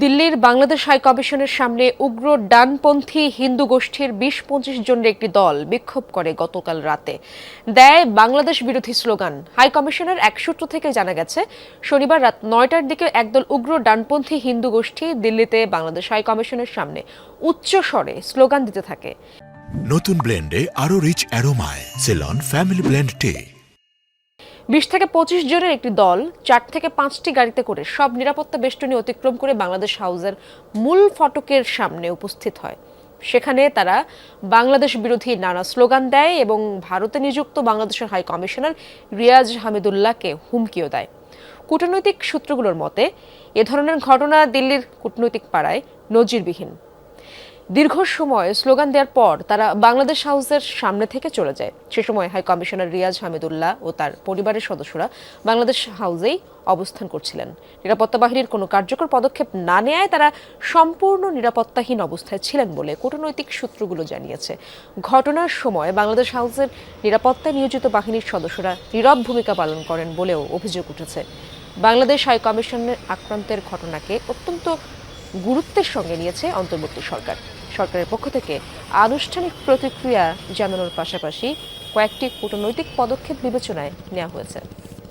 দিল্লির বাংলাদেশ হাই কমিশনের সামনে উগ্র ডানপন্থী হিন্দু গোষ্ঠীর বিশ পঁচিশ জনের একটি দল বিক্ষোভ করে গতকাল রাতে। দেয় বাংলাদেশ বিরোধী স্লোগান। হাই কমিশনের এক সূত্র থেকে জানা গেছে, শনিবার রাত নয়টার দিকে একদল উগ্র ডানপন্থী হিন্দু গোষ্ঠী দিল্লিতে বাংলাদেশ হাই কমিশনের সামনে উচ্চ স্বরে স্লোগান দিতে থাকে। নতুন ব্লেন্ডে আরও রিচ অ্যারোমায় সেলন ফ্যামিলি ব্লেন্ড টে বিশ থেকে পঁচিশ জনের একটি দল চার থেকে পাঁচটি গাড়িতে করে সব নিরাপত্তা বেষ্টনী অতিক্রম করে বাংলাদেশ হাউসের মূল ফটকের সামনে উপস্থিত হয়। সেখানে তারা বাংলাদেশ বিরোধী নানা স্লোগান দেয় এবং ভারতে নিযুক্ত বাংলাদেশের হাই কমিশনার রিয়াজ হামিদুল্লাহকে হুমকিও দেয়। কূটনৈতিক সূত্রগুলোর মতে, এ ধরনের ঘটনা দিল্লির কূটনৈতিক পাড়ায় নজিরবিহীন। দীর্ঘ সময় স্লোগান দেওয়ার পর তারা বাংলাদেশ হাউসের সামনে থেকে চলে যায়। সে সময় হাই কমিশনার রিয়াজ হামিদুল্লাহ ও তার পরিবারের সদস্যরা বাংলাদেশ হাউসেই অবস্থান করছিলেন। নিরাপত্তা বাহিনীর কোনো কার্যকর পদক্ষেপ না নেয় তারা সম্পূর্ণ নিরাপত্তাহীন অবস্থায় ছিলেন বলে কূটনৈতিক সূত্রগুলো জানিয়েছে। ঘটনার সময় বাংলাদেশ হাউসের নিরাপত্তায় নিয়োজিত বাহিনীর সদস্যরা নীরব ভূমিকা পালন করেন বলেও অভিযোগ উঠেছে। বাংলাদেশ হাই কমিশনের আক্রান্তের ঘটনাকে অত্যন্ত গুরুত্বের সঙ্গে নিয়েছে অন্তর্বর্তী সরকার। সরকারের পক্ষ থেকে আনুষ্ঠানিক প্রতিক্রিয়া জানানোর পাশাপাশি কয়েকটি কূটনৈতিক পদক্ষেপ বিবেচনায় নেওয়া হয়েছে।